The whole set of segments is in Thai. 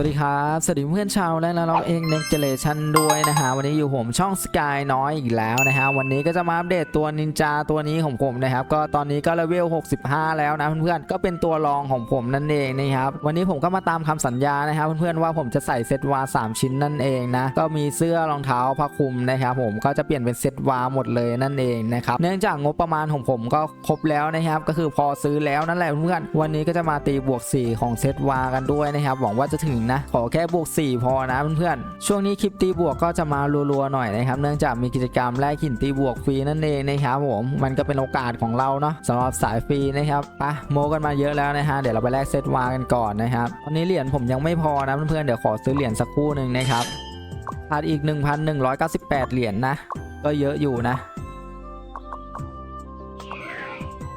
สวัสดีครับ สวัสดีเพื่อนชาวและเราเอง Next Generation ด้วยนะฮะวันนี้อยู่ผมช่องสกายน้อยอีกแล้วนะฮะวันนี้ก็จะมาอัปเดตตัวนินจาตัวนี้ของผมนะครับก็ตอนนี้ก็เลเวล 65 แล้วนะเพื่อนๆก็เป็นตัวรองของผมนั่นเองนะครับวันนี้ผมก็มาตามคำสัญญานะครับเพื่อนๆว่าผมจะใส่เซตวา 3 ชิ้นนั่นเองนะก็มีเสื้อรองเท้าผ้าคลุมนะครับผมก็จะเปลี่ยนเป็นเซตวาหมดเลยนั่นเองนะครับเนื่องจากงบประมาณของผมก็ครบแล้วนะครับก็คือพอซื้อแล้วนั่นแหละเพื่อนๆวันนี้ก็จะมาตีบวก 4 ของเซตวากันด้วยนะครับหวังว่าจะถึงนะ ขอแค่บวก 4 พอนะเพื่อนๆ ช่วงนี้คลิปตีบวกก็จะมารัวๆหน่อยนะครับ เนื่องจากมีกิจกรรมแลกหินตีบวกฟรีนั่นเองนะครับผม มันก็เป็นโอกาสของเราเนาะสำหรับสายฟรีนะครับปะโมกันมาเยอะแล้วนะฮะ เดี๋ยวเราไปแลกเซตวากันก่อนนะครับ ตอนนี้เหรียญผมยังไม่พอนะเพื่อนๆ เดี๋ยวขอซื้อเหรียญสักคู่หนึ่งนะครับขาดอีก 1,198 เหรียญนะ ก็เยอะอยู่นะ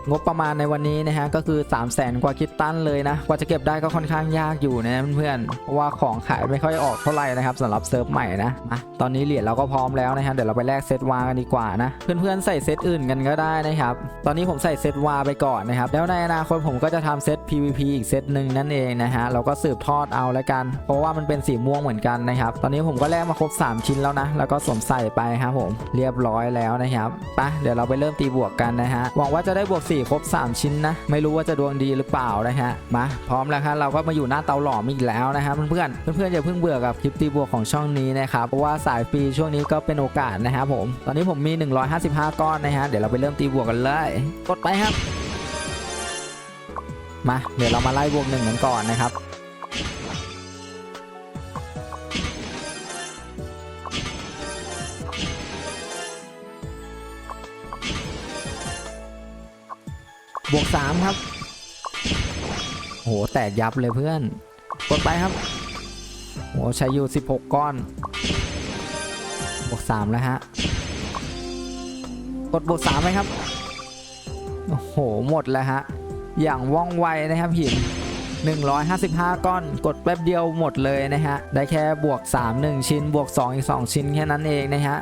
งบประมาณในวันนี้นะฮะก็คือ 3 0 0แสนกว่าคิดตันเลยนะ กว่าจะเก็บได้ก็ค่อนข้างยากอยู่นะเพื่อนๆเพราะว่าของขายไม่ค่อยออกเท่าไหร่นะครับสำหรับเซิร์ฟใหม่นะมาตอนนี้เหรียญเราก็พร้อมแล้วนะฮะเดี๋ยวเราไปแลกเซตวากันดีกว่านะ เพื่อนๆใส่เซตอื่นกันก็ได้นะครับตอนนี้ผมใส่เซตวาไปก่อนนะครับแล้วในอนาคตผมก็จะทำเซต PVP อีกเซตหนึ่งนั่นเองนะฮะเราก็สืบทอดเอาแล้วกัน เพราะว่ามันเป็นสีม่วงเหมือนกันนะครับตอนนี้ผมก็แลกมาครบ 3 ชิ้นแล้วนะแล้วก็สวมใส่ไปครับผมเรียบร้อยแล้วนะครับไปเดี๋ยวเราไปเริ่มตีบวกกันนะฮะหวังว่าจะได้บวก4 ครบ 3 ชิ้นนะ ไม่รู้ว่าจะดวงดีหรือเปล่านะฮะ มาพร้อมแล้วครับเราก็มาอยู่หน้าเตาหลอมอีกแล้วนะครับเพื่อนเพื่อนๆอย่าเพิ่งเบื่อกับคลิปตีบวกของช่องนี้นะครับเพราะว่าสายฟรีช่วงนี้ก็เป็นโอกาสนะครับผม ตอนนี้ผมมี 155 ก้อนนะฮะเดี๋ยวเราไปเริ่มตีบวกกันเลยกดไปครับ มาเดี๋ยวเรามาไล่บวกหนึ่งกันก่อนนะครับ บวก3ครับ โห แตกยับเลยเพื่อน กดไปครับ โห ใช้อยู่ 16 ก้อน บวก3แล้วฮะ กดบวก3ไหมครับ โอ้โห หมดแล้วฮะ อย่างว่องไวนะครับหิน155 ก้อน กดแป๊บเดียวหมดเลยนะฮะ ได้แค่บวก 3 1 ชิ้น บวก 2 อีก 2 ชิ้นแค่นั้นเองนะฮะ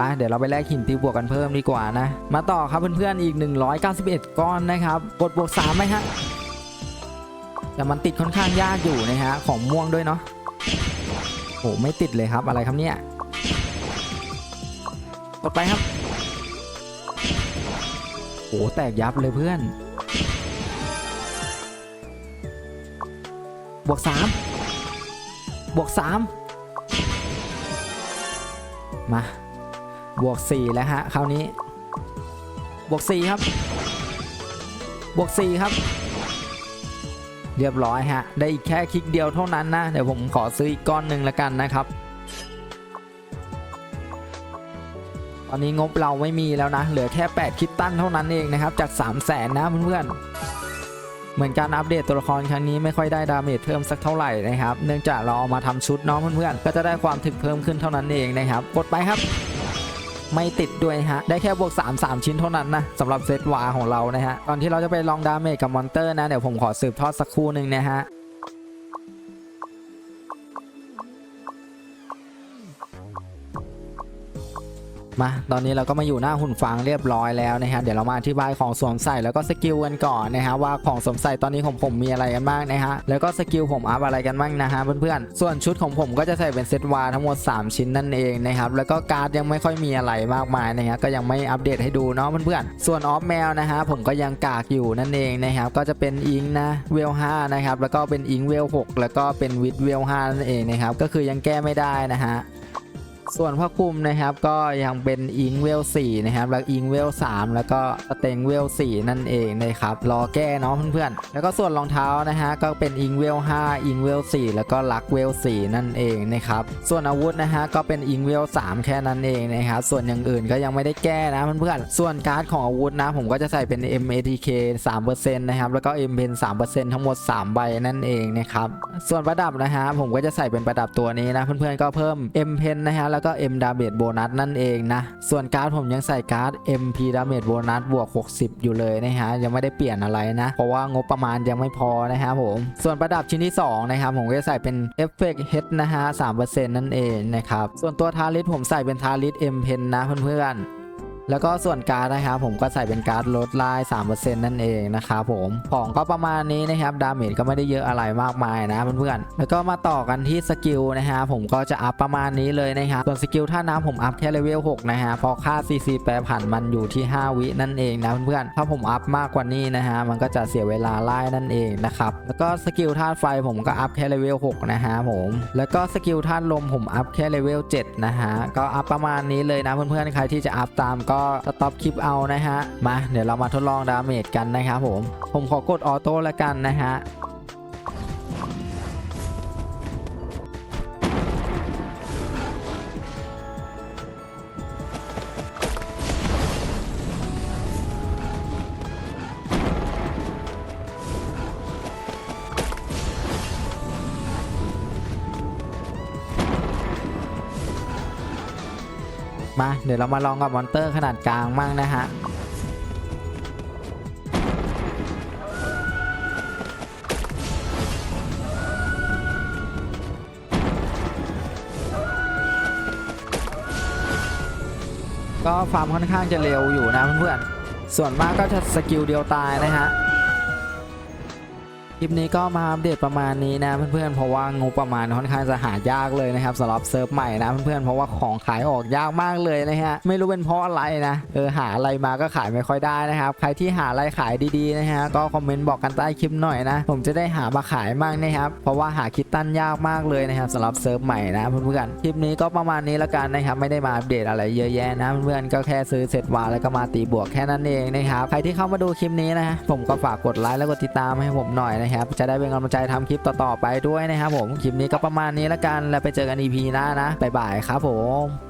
ไปเดี๋ยวเราไปแลกหินตีบวกกันเพิ่มดีกว่านะ มาต่อครับเพื่อนๆอีก 191 ก้อนนะครับ กดบวก3ไหมฮะแต่มันติดค่อนข้างยากอยู่นะฮะของม่วงด้วยเนาะโหไม่ติดเลยครับอะไรครับเนี่ยกดไปครับโหแตกยับเลยเพื่อน บวก 3 บวก 3 มา บวก 4 แล้วฮะคราวนี้ บวก 4 ครับ บวก 4 ครับ เรียบร้อยฮะ ได้อีกแค่คลิกเดียวเท่านั้นนะ เดี๋ยวผมขอซื้ออีกก้อนหนึ่งละกันนะครับ ตอนนี้งบเราไม่มีแล้วนะ เหลือแค่ 8 คลิปตั้นเท่านั้นเองนะครับ จาก 3 0 0แสนนะเพื่อนๆ เหมือนการอัปเดตตัวละครครั้งนี้ไม่ค่อยได้ดาเมจเพิ่มสักเท่าไหร่นะครับ เนื่องจากเราเอามาทำชุดน้องเพื่อนๆ ก็จะได้ความถึกเพิ่มขึ้นเท่านั้นเองนะครับ กดไปครับ ไม่ติดด้วยฮะ ได้แค่บวก 3 3 ชิ้นเท่านั้นนะสำหรับเซตวาของเรานะฮะ ก่อนที่เราจะไปลองดาเมจกับมอนเตอร์นะ เดี๋ยวผมขอสืบทอดสักครู่หนึ่งนะฮะ มาตอนนี้เราก็มาอยู่หน้าหุ่นฟางเรียบร้อยแล้วนะฮะเดี๋ยวเรามาอธิบายของสวมใส่แล้วก็สกิลกันก่อนนะฮะว่าของสวมใส่ตอนนี้ของผมมีอะไรกันบ้างนะฮะแล้วก็สกิลผมอัพอะไรกันบ้างนะฮะเพื่อนๆส่วนชุดของผมก็จะใส่เป็นเซตวาทั้งหมด 3 ชิ้นนั่นเองนะครับแล้วก็การ์ดยังไม่ค่อยมีอะไรมากมายนะฮะก็ยังไม่อัปเดตให้ดูเนาะเพื่อนๆส่วนออฟแมวนะฮะผมก็ยังกากอยู่นั่นเองนะครับก็จะเป็นอิงนะเวล5นะครับแล้วก็เป็นอิงเวล6แล้วก็เป็นวิดเวล5นั่นเองนะครับก็คือยังแก้ไม่ได้นะฮะ ส่วนพระคุมนะครับก็ยังเป็นอิงเวล4นะครับแล้วอิงเวล3แล้วก็สเต็งเวล4นั่นเองนะครับรอแก้เนาะเพื่อนๆแล้วก็ส่วนรองเท้านะฮะก็เป็นอิงเวล5อิงเวล4แล้วก็ลักเวล4นั่นเองนะครับส่วนอาวุธนะฮะก็เป็นอิงเวล3แค่นั้นเองนะครับส่วนอย่างอื่นก็ยังไม่ได้แก้นะเพื่อนๆส่วนการ์ดของอาวุธนะผมก็จะใส่เป็น MATK 3%นะครับแล้วก็ M Pen 3%ทั้งหมด 3 ใบนั่นเองนะครับส่วนประดับนะฮะผมก็จะใส่เป็นประดับตัวนี้นะเพื่อนๆก็เพิ่ม M Pen นะฮะแล้วก็ M Damage Bonus นั่นเองนะ ส่วนการ์ดผมยังใส่การ์ด MP Damage Bonus บวก 60 อยู่เลยนะฮะ ยังไม่ได้เปลี่ยนอะไรนะ เพราะว่างบประมาณยังไม่พอนะครับผม ส่วนประดับชิ้นที่ 2 นะครับ ผมก็จะใส่เป็น Effect Head นะฮะ3%นั่นเองนะครับ ส่วนตัวทาริสผมใส่เป็นทาริส M Pen นะเพื่อนๆ แล้วก็ส่วนการ์ดนะครับผมก็ใส่เป็นการ์ดลดไล่3%นั่นเองนะครับผมของก็ประมาณนี้นะครับดาเมจก็ไม่ได้เยอะอะไรมากมายนะเพื่อนๆแล้วก็มาต่อกันที่สกิลนะฮะผมก็จะอัพประมาณนี้เลยนะครับส่วนสกิลท่าน้ำผมอัพแค่เลเวล6นะฮะเพราะค่า CC แปรผันมันอยู่ที่ 5 วินั่นเองนะเพื่อนๆถ้าผมอัพมากกว่านี้นะฮะมันก็จะเสียเวลาไล่นั่นเองนะครับแล้วก็สกิลธาตุไฟผมก็อัพแค่เลเวล6นะฮะผมแล้วก็สกิลธาตุลมผมอัพแค่เลเวล7นะฮะก็อัพประมาณนี้เลยนะเพื่อนๆใครที่จะอัพตามก็สต็อปคลิปเอานะฮะ มา เดี๋ยวเรามาทดลองดาเมจกันนะครับผม ผมขอกดออโต้ละกันนะฮะ มา เดี๋ยวเรามาลองกับมอนเตอร์ขนาดกลางมั่งนะฮะ ก็ฟาร์มค่อนข้างจะเร็วอยู่นะเพื่อนๆ ส่วนมากก็จะสกิลเดียวตายนะฮะ คลิปนี้ก็มาอัปเดตประมาณนี้นะเพื่อนๆเพราะว่างบประมาณค่อนข้างจะหายากเลยนะครับสำหรับเซิร์ฟใหม่นะเพื่อนๆเพราะว่าของขายออกยากมากเลยนะฮะไม่รู้เป็นเพราะอะไรนะเออหาอะไรมาก็ขายไม่ค่อยได้นะครับใครที่หาอะไรขายดีๆนะฮะก็คอมเมนต์บอกกันใต้คลิปหน่อยนะ ผมจะได้หามาขายมั่งนะครับเพราะว่าหาคิดตั้นยากมากเลยนะครับสำหรับเซิร์ฟใหม่นะเพื่อนๆคลิปนี้ก็ประมาณนี้แล้วกันนะครับไม่ได้มาอัปเดตอะไรเยอะแยะนะเพื่อนๆก็แค่ซื้อเสร็จวางแล้วก็มาตีบวกแค่นั้นเองนะครับใครที่เข้ามาดูคลิปนี้นะผมก็ฝากกดไลค์แล้วกดติดตามให้ผมหน่อยนะครับ จะได้เป็นกำลังใจทำคลิปต่อๆไปด้วยนะครับผม คลิปนี้ก็ประมาณนี้แล้วกัน แล้วไปเจอกัน EP หน้านะบ๊ายบายครับผม